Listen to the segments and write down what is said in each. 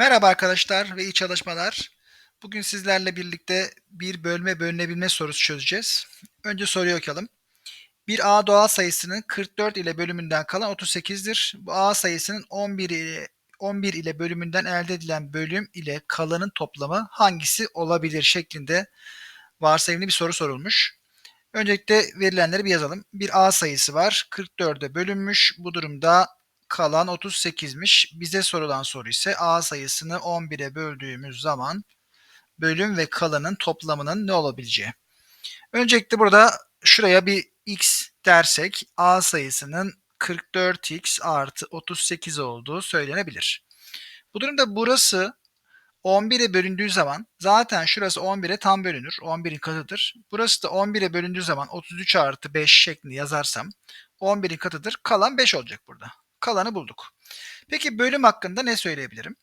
Merhaba arkadaşlar ve iyi çalışmalar. Bugün sizlerle birlikte bir bölme bölünebilme sorusu çözeceğiz. Önce soruyu okuyalım. Bir A doğal sayısının 44 ile bölümünden kalan 38'dir. Bu A sayısının 11 ile 11 ile bölümünden elde edilen bölüm ile kalanın toplamı hangisi olabilir şeklinde varsayımlı bir soru sorulmuş. Öncelikle verilenleri bir yazalım. Bir A sayısı var. 44'e bölünmüş. Bu durumda kalan 38'miş. Bize sorulan soru ise A sayısını 11'e böldüğümüz zaman bölüm ve kalanın toplamının ne olabileceği. Öncelikle burada şuraya bir x dersek A sayısının 44x artı 38 olduğu söylenebilir. Bu durumda burası 11'e bölündüğü zaman zaten şurası 11'e tam bölünür. 11'in katıdır. Burası da 11'e bölündüğü zaman 33 artı 5 şeklinde yazarsam 11'in katıdır. Kalan 5 olacak burada. Kalanı bulduk. Peki bölüm hakkında ne söyleyebilirim?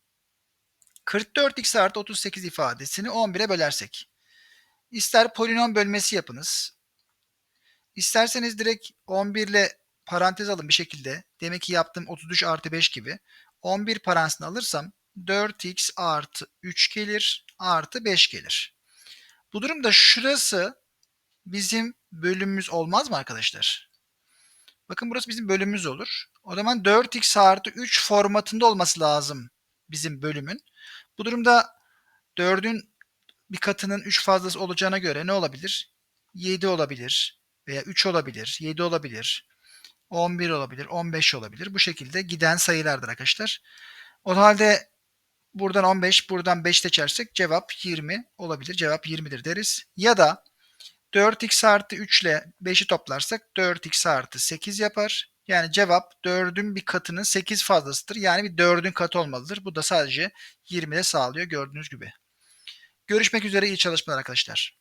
44x artı 38 ifadesini 11'e bölersek. İster polinom bölmesi yapınız. İsterseniz direkt 11 ile parantez alın bir şekilde. Demek ki yaptığım 33 artı 5 gibi. 11 parantezini alırsam 4x artı 3 gelir artı 5 gelir. Bu durumda şurası bizim bölümümüz olmaz mı arkadaşlar? Bakın burası bizim bölümümüz olur. O zaman 4x artı 3 formatında olması lazım bizim bölümün. Bu durumda 4'ün bir katının 3 fazlası olacağına göre ne olabilir? 7 olabilir veya 3 olabilir, 7 olabilir, 11 olabilir, 15 olabilir. Bu şekilde giden sayılardır arkadaşlar. O halde buradan 15, buradan 5 seçersek cevap 20 olabilir. Cevap 20'dir deriz. Ya da 4x artı 3 ile 5'i toplarsak 4x artı 8 yapar. Yani cevap 4'ün bir katının 8 fazlasıdır. Yani bir 4'ün katı olmalıdır. Bu da sadece 20'de sağlıyor gördüğünüz gibi. Görüşmek üzere iyi çalışmalar arkadaşlar.